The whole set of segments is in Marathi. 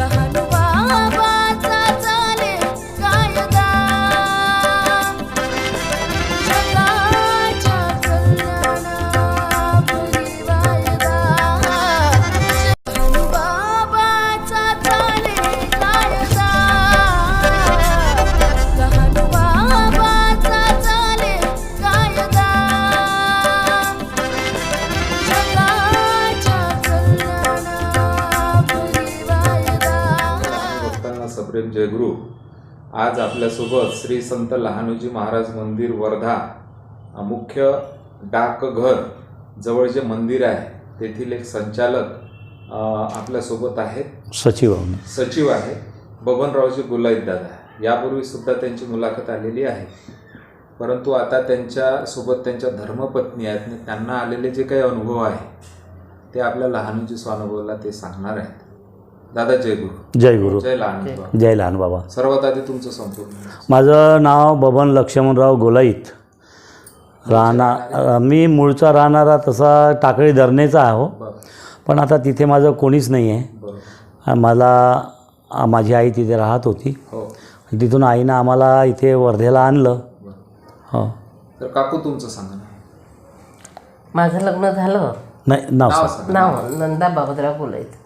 लहान जयगुरु. आज आपल्यासोबत श्री संत लहानोजी महाराज मंदिर वर्धा मुख्य डाकघर जवळ जे मंदिर आहे तेथील एक संचालक आपल्यासोबत आहेत. सचिव सचिव आहे. बबनरावजी गुलाईत दादा. यापूर्वी सुद्धा त्यांची मुलाखत आलेली आहे. परंतु आता त्यांच्यासोबत त्यांच्या धर्मपत्नी आहेत आणि त्यांना आलेले जे काही अनुभव आहे ते आपल्या लहानोजी स्वानुभवला ते सांगणार आहेत. दादा जय गुरु. जय गुरु. जय लहानोजी बाबा. जय लहान बाबा. सर्वात आधी तुमचं संपूर्ण माझं नाव बबन लक्ष्मणराव गोलाईत. राहणार मी मूळचा राहणारा तसा टाकळी धरणेचा आहो पण आता तिथे माझं कोणीच नाही आहे मला माझी आई तिथे राहत होती. हो. तिथून आईनं आम्हाला इथे वर्धेला आणलं. हो. तर काकू तुमचं सांगा माझं लग्न झालं. नाही नाव नाव नंदा बोलायचं अं,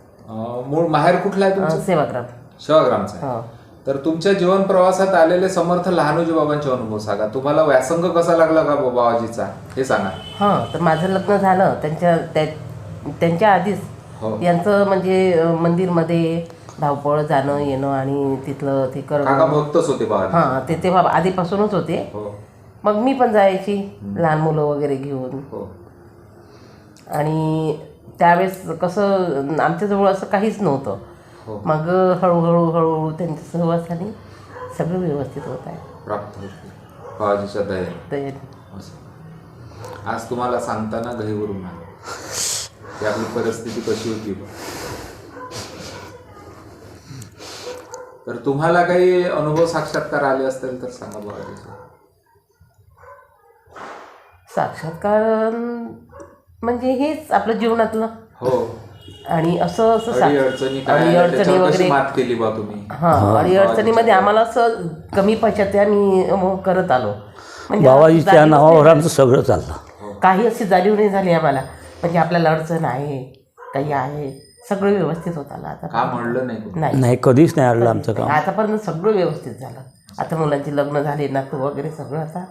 मूळ माहेर कुठलं आहे तुमचं? सेवाग्राम. सेवाग्रामचं आहे. हो. तर तुमच्या जीवन प्रवासात आलेले समर्थ लहानोजी बाबांचे अनुभव सांगा. तुम्हाला व्यासंग कसा लागला का बाबाजीचा हे सांगा. हां तर माझं लग्न झालं. त्यांच्या त्या- त्यांच्या आधीच. हो. यांचं म्हणजे अं, मंदिरमध्ये धावपळ जाणं येणं आणि तिथलं ते काका करणं भक्तच होते बाबा हां ते तेव्हा आधीपासूनच होते. हो. मग मी पण जायची. लहान मुलं वगैरे घेऊन. हो. आणि त्यावेळेस कसं आमच्याजवळ असं काहीच नव्हतं. हो. मग हळूहळू हळूहळू त्यांच्या सहवासाने सगळं व्यवस्थित होत आहे. प्राप्त होते तर असं. आज तुम्हाला सांगताना आलं. की आपली परिस्थिती कशी होती बा. तर तुम्हाला काही अनुभव साक्षात्कार आले असतील तर सांगा बाबाजीचे साक्षात्कार म्हणजे हेच आपलं जीवनातलं. हो. आणि असं असं काय आल्या, अडीअडचणी त्याच्यावर कशी वगैरे मात केली बा तुम्ही? हां अडीअडचणीमध्ये आम्हाला असं कमी पैशात आम्ही अं, करत आलो. म्हणजे बाबाजीच्या नावावर आमचं सगळं चाललं. नाही. काही अशी जाणीव नाही झाली आम्हाला. म्हणजे आपल्याला अडचण आहे काही आहे सगळं व्यवस्थित होत आलं. आता का म्हणलं नाही? नाही. नाही कधीच नाही आडलं आमचं काम. आतापर्यंत सगळं व्यवस्थित झालं. आता मुलांची लग्न झाली नातू वगैरे सगळं आता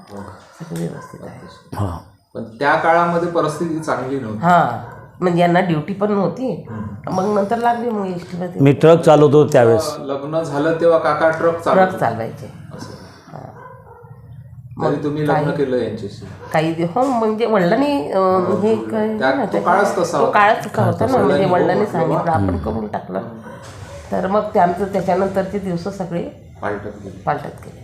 सगळं व्यवस्थित आहे. हां. पण त्या काळामध्ये परिस्थिती चांगली नव्हती. हां म्हणजे यांना ड्युटी पण नव्हती. मग नंतर लागली मग एस मी ट्रक चालवतो त्यावेळेस. लग्न झालं तेव्हा काका ट्रक ट्रक चालवत चालवायचे. असं. तरी तुम्ही लग्न केलं यांच्याशी. काही हो म्हणजे वडिलांनी अं, हे काय त्या- तो काळच तसा तो होता. काळच तसा होता ना म्हणजे वडिलांनी सांगितलं. आपण करून टाकलं. तर मग ते आमचं त्याच्यानंतरचे दिवस सगळे पालटत गेले. पालटत गेले.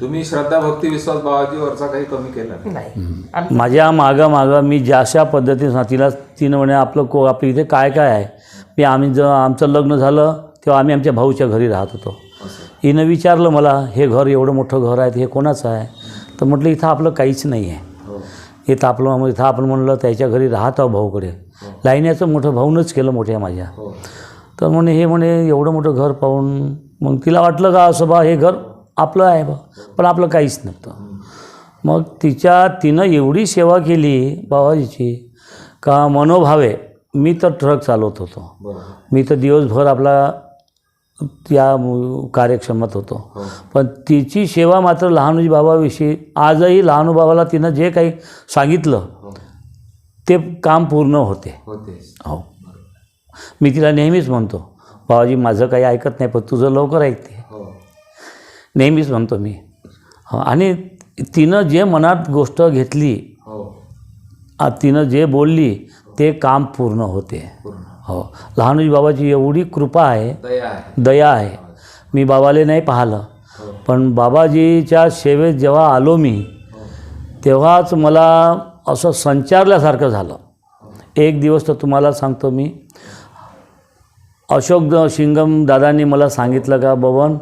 तुम्ही श्रद्धा भक्ती विश्वास बाबाजीवरचा काही कमी केला नाही. माझ्या मागं मागं मी ज्याशा पद्धतीने सांग तिला तिनं म्हणे आपलं को आपलं इथे काय काय आहे? मी आम्ही जर आमचं लग्न झालं तेव्हा आम्ही आमच्या भाऊच्या घरी राहत होतो. हिनं विचारलं मला हे घर एवढं मोठं घर आहे ते हे कोणाचं आहे? तर म्हटलं इथं आपलं काहीच नाही आहे. हो. इथं आपलं मग इथं आपण म्हणलं त्याच्या घरी राहत आहो भाऊकडे. लाईन्याचं मोठं भाऊनच केलं मोठ्या माझ्या. हो. तर म्हणे हे म्हणे एवढं मोठं घर पाहून. मग तिला वाटलं का असं बा हे घर आपलं आहे बा. पण आपलं काहीच नव्हतं. मग तिच्या तिनं एवढी सेवा केली बाबाजीची का मनोभावे मी तर ट्रक चालवत होतो. मी तर दिवसभर आपला त्या कार्यक्षमात होतो. हो. पण तिची सेवा मात्र लहानोजी बाबाविषयी आजही लहानू बाबाला तिनं जे काही सांगितलं हो. ते काम पूर्ण होते. होते. हो. मी तिला नेहमीच म्हणतो बाबाजी माझं काही ऐकत नाही पण तुझं लवकर ऐकते. हो. नेहमीच म्हणतो मी. हो आणि तिनं जे मनात गोष्ट घेतली हो. आ, तिनं जे बोलली ते काम पूर्ण होते. हो. लहानोजी बाबाची एवढी कृपा आहे दया आहे. मी बाबाले नाही पाहिलं हो. पण बाबाजीच्या सेवेत जेव्हा आलो मी तेव्हाच मला असं संचारल्यासारखं झालं. एक दिवस तर तुम्हाला सांगतो मी अशोक शिंगम दादांनी मला सांगितलं का बबन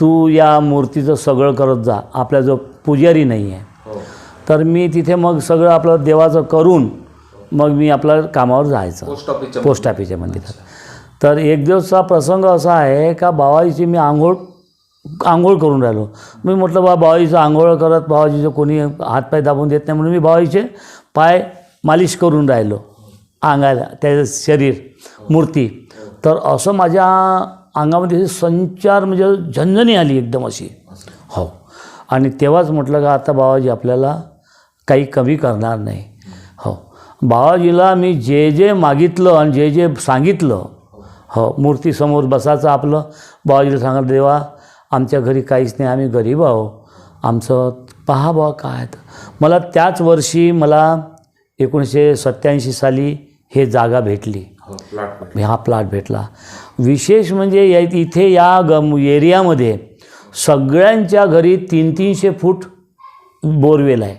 तू या मूर्तीचं सगळं करत जा. आपल्या जो पुजारी नाही आहे. हो. तर मी तिथे मग सगळं आपलं देवाचं करून मग मी आपल्या कामावर जायचं. पोस्ट ऑफिसच्या मंदिरात. तर एक दिवसचा प्रसंग असा आहे का बाबाजीची मी आंघोळ आंघोळ करून राहिलो. मी म्हटलं बा बाबाजीचं आंघोळ करत बाबाजीचं कोणी हातपाय दाबून देत नाही म्हणून मी बाबाजीचे पाय मालिश करून राहिलो. अंगाला त्याचं शरीर मूर्ती. तर असं माझ्या अंगामध्ये संचार म्हणजे झणझणी आली एकदम अशी. हो. आणि तेव्हाच म्हटलं का आता बाबाजी आपल्याला काही कमी करणार नाही. हो. बाबाजीला मी जे जे मागितलं आणि जे जे सांगितलं हो मूर्तीसमोर बसायचं आपलं. बाबाजीला सांगितलं देवा आमच्या घरी काहीच नाही आम्ही गरीब आहो. आमचं पहा बुवा काय. मला त्याच वर्षी मला एकोणीसशे सत्याऐंशी साली हे जागा भेटली. हो हा प्लॉट भेटला. विशेष म्हणजे या इथे या गम एरियामध्ये सगळ्यांच्या घरी तीन तीनशे फूट बोरवेल आहे.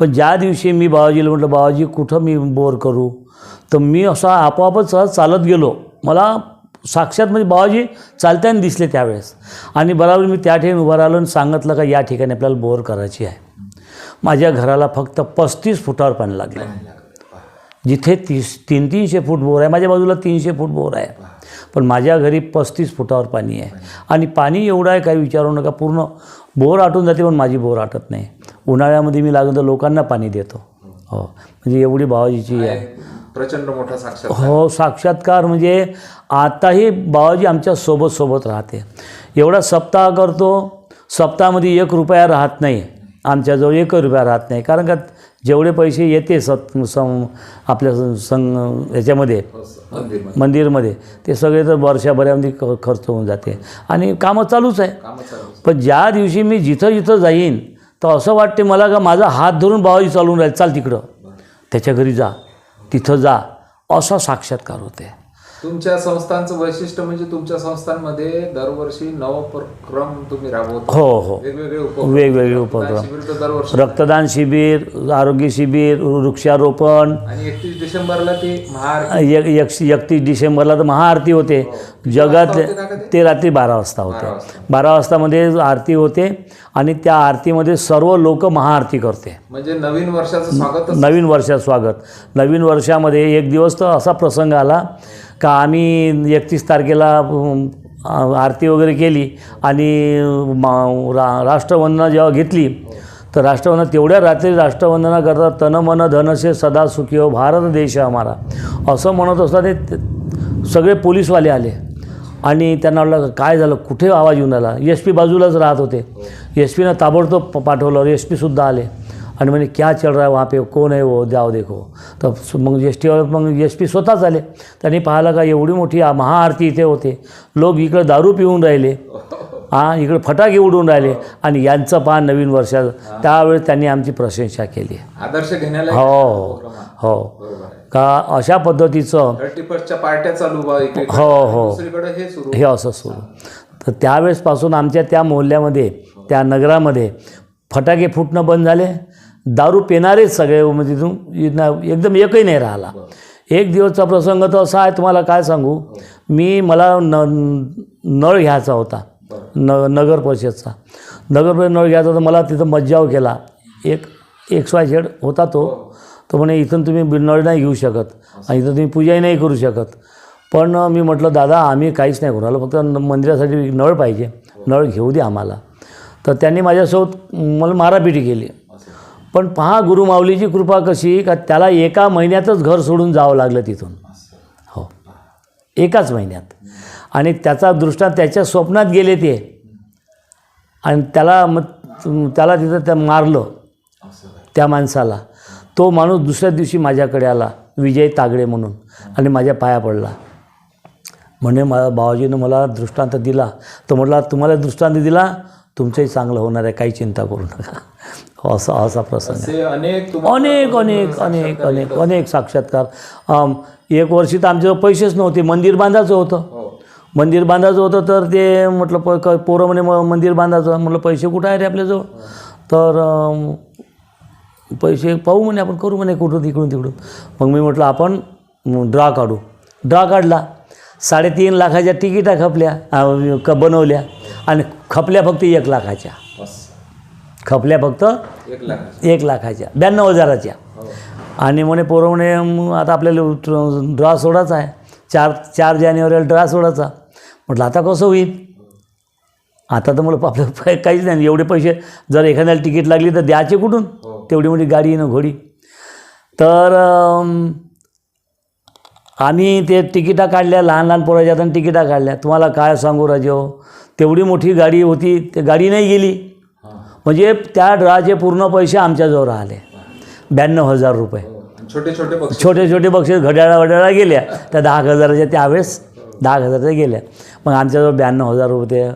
पण ज्या दिवशी मी बाबाजीला म्हटलं बाबाजी कुठं मी बोर करू? तर मी असा आपोआपच सहज चालत गेलो. मला साक्षात म्हणजे बाबाजी चालताना दिसले त्यावेळेस. आणि बरोबर मी त्या ठिकाणी उभं राहिलो आणि सांगितलं का या ठिकाणी आपल्याला बोर करायची आहे. माझ्या घराला फक्त पस्तीस फुटावर पाणी लागलं. जिथे तीस तीन तीनशे फूट बोर आहे. माझ्या बाजूला तीनशे फूट बोर आहे. पण माझ्या घरी पस्तीस फुटावर पाणी आहे. आणि पाणी एवढं आहे काही विचारू नका. पूर्ण बोर आटून जाते पण माझी बोर आटत नाही. उन्हाळ्यामध्ये मी लागलं तर लोकांना पाणी देतो. हो. म्हणजे एवढी बाबाजीची आहे. प्रचंड मोठा साक्षात हो साक्षात्कार म्हणजे आताही बाबाजी आमच्यासोबत सोबत राहते. एवढा सप्ताह करतो. सप्ताहामध्ये एक रुपया राहत नाही. आमच्याजवळ एक रुपया राहत नाही. कारण का जेवढे पैसे येते सत सं आपल्या संग याच्यामध्ये मंदिर मंदिरमध्ये ते सगळे तर वर्षभरामध्ये ख खर्च होऊन जाते. आणि कामं चालूच आहे. पण ज्या दिवशी मी जिथं जिथं जाईन तर असं वाटते मला का माझा हात धरून बाबाजी चालून राहील चाल तिकडं. त्याच्या घरी जा. तिथं जा. असा साक्षात्कार होते. तुमच्या संस्थांचं वैशिष्ट्य म्हणजे तुमच्या संस्थांमध्ये दरवर्षी नवोपक्रम तुम्ही राबवता. हो हो. वेगवेगळे उपक्रम. वेगवेगळे रक्तदान शिबिर आरोग्य शिबिर वृक्षारोपण. आणि एकतीस डिसेंबरला ते महाआरती. एकतीस डिसेंबरला तर महाआरती होते. होते काका ते? रात्री बारा वाजता होते. बारा वाजता. बारा वाजतामध्ये आरती होते आणि त्या आरतीमध्ये सर्व लोक महाआरती करते. म्हणजे नवीन वर्षाचं स्वागत नवीन वर्षात स्वागत. नवीन वर्षामध्ये एक दिवस तर असा प्रसंग आला. का आम्ही एकतीस तारखेला आरती वगैरे केली आणि मा- रा राष्ट्रवंदना जेव्हा घेतली तर राष्ट्रवंदना तेवढ्या रात्री राष्ट्रवंदना करता तन मन धनसे सदा सुखी हो भारत देश हमारा. असं म्हणत असताना ते सगळे पोलीसवाले आले. आणि त्यांना वाटलं काय झालं? कुठे आवाज येऊन आला एस पी बाजूलाच राहत होते. एस पीनं ताबडतोब पाठवलं. एस पीसुद्धा आले. आणि म्हणे क्या चल रहा है वहाँ पे? कौन है वो? जाओ देखो। तर मग एस टीवाले मग एस पी स्वतःच आले त्यांनी पाहिलं का एवढी मोठी महाआरती इथे होते. लोक इकडे दारू पिऊन राहिले. हां इकडे फटाके उडून राहिले. आणि यांचं पान नवीन वर्षात त्यावेळेस त्यांनी आमची प्रशंसा केली. आदर्श घेण्याला हो. हो. आहे. का अशा पद्धतीचं पार्ट्या चालू हो हो. हे हे असं सुरू. तर त्यावेळेसपासून आमच्या त्या मोहल्ल्यामध्ये त्या नगरामध्ये फटाके फुटणं बंद झाले. दारू पिणारेच सगळे म्हणजे एकदम एकही नाही राहिला. एक दिवसचा प्रसंग तर असा आहे तुम्हाला काय सांगू? मी मला न नळ घ्यायचा होता न नगर परिषदचा. नगर परिषद नळ घ्यायचा होता मला तिथं मज्जाव केला. एक एक्स वाय झेड होता तो. तो म्हणे इथून तुम्ही नळ नाही घेऊ शकत आणि इथं तुम्ही पूजाही नाही करू शकत. पण मी म्हटलं दादा आम्ही काहीच नाही करू आलो फक्त मंदिरासाठी नळ पाहिजे. नळ घेऊ दे आम्हाला. तर त्यांनी माझ्यासोबत मला मारापिटी केली. पण पहा गुरुमाऊलीची कृपा कशी का त्याला एका महिन्यातच घर सोडून जावं लागलं तिथून. हो. एकाच महिन्यात. आणि त्याचा दृष्टांत त्याच्या स्वप्नात गेले ते. आणि त्याला मग त्याला तिथं त्या मारलं त्या माणसाला. तो माणूस दुसऱ्या दिवशी माझ्याकडे आला विजय तागडे म्हणून आणि माझ्या पाया पडला. म्हणे मा बाबाजीनं मला दृष्टांत दिला. तर म्हटला तुम्हाला दृष्टांत दिला? तुमचंही चांगलं होणार आहे काही चिंता करू नका. असा असा प्रसंग अनेक अनेक अनेक अनेक अनेक अनेक साक्षात्कार. एक वर्षी तर आमच्याजवळ पैसेच नव्हते मंदिर बांधायचं होतं. हो. मंदिर बांधायचं होतं तर ते म्हटलं प पोरं म्हणे मंदिर बांधायचं. म्हटलं पैसे कुठं आहे रे आपल्याजवळ? तर अम, पैसे पाहू म्हणे आपण करू म्हणे कुठून तिकडून तिकडून. मग मी म्हटलं आपण ड्रा काढू. ड्रा काढला. साडेतीन लाखाच्या तिकिटा खपल्या क बनवल्या. आणि खपल्या फक्त एक लाखाच्या. बस. खपल्या फक्त एक लाख एक लाखाच्या. ब्याण्णव हजाराच्या. हो. आणि म्हणे पोरं म्हणे "मग आता आपल्याला ड्रा सोडाच आहे. चार चार जानेवारीला ट्रा सोडायचा. म्हटलं आता कसं होईल? आता तर मला आपलं काहीच नाही. एवढे पैसे जर एखाद्याला तिकीट लागली तर द्यायचे कुठून? हो. तेवढी मोठी गाडी ना घोडी. तर आम्ही ते तिकिटा काढल्या लहान लहान पोराच्या हाताने तिकिटा काढल्या. तुम्हाला काय सांगू राजो तेवढी मोठी गाडी होती ते गाडी नाही गेली. हां. म्हणजे त्या ड्राचे पूर्ण पैसे आमच्याजवळ राहिले ब्याण्णव हजार रुपये. हो. छोटे छोटे पक्षी छोटे छोटे बक्षीस घड्याळा वड्याळा गेल्या. त्या दहा हजाराच्या त्यावेळेस दहा हजाराच्या गेल्या. मग आमच्याजवळ ब्याण्णव हजार रुपये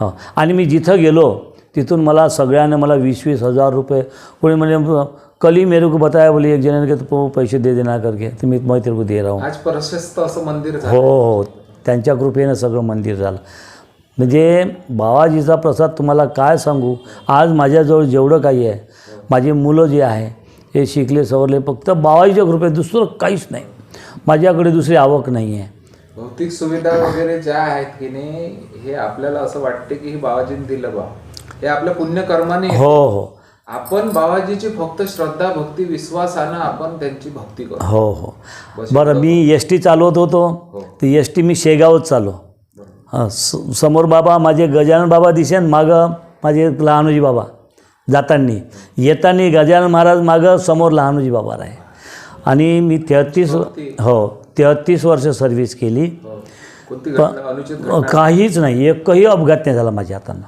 हो. आणि मी जिथं गेलो तिथून मला सगळ्यांना मला वीस वीस हजार रुपये. कोणी म्हणजे कली मेरे को बताया बोली एक की तू पैसे दे देना करके तर मी मैं तेरे को दे रहा. हूँ आज प्रशस्त असं मंदिर हो झालं हो. त्यांच्या कृपेनं सगळं मंदिर झालं. म्हणजे बाबाजीचा प्रसाद तुम्हाला काय सांगू? आज माझ्याजवळ जेवढं काही आहे माझी मुलं जे आहे हे शिकले सवरले फक्त बाबाजीच्या कृपेत दुसरं काहीच नाही. माझ्याकडे दुसरी आवक नाही आहे. भौतिक सुविधा वगैरे ज्या आहेत की नाही हे आपल्याला असं वाटते की हे बाबाजीने दिलं बा. हे आपल्या पुण्यकर्माने. हो हो. आपण बाबाजीची फक्त श्रद्धा भक्ती विश्वासानं आपण त्यांची भक्ती करतो. हो हो. बरं मी एस टी चालवत होतो. तर एस टी मी शेगावच चालव हां समोर बाबा माझे गजानन बाबा दिसेन मागं माझे लहानोजी बाबा जाताना. येताना गजानन महाराज मागं समोर लहानोजी बाबा आहे आणि मी तेहतीस हो तेहतीस वर्ष सर्व्हिस केली. हो. घटना काहीच नाही. एकही अपघात नाही झाला माझ्या हातानं.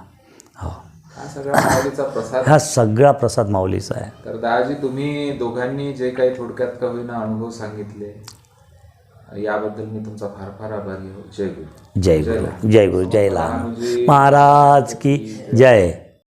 हो. हा सगळा प्रसाद? हा सगळा प्रसाद माऊलीचा आहे. तर दादाजी तुम्ही दोघांनी जे काही थोडक्यात का होईना अनुभव सांगितले? याबद्दल मी तुमचा फार फार आभारी हो जय गुरु. जय गुरु. जय गुरु. जय लहान महाराज की जय.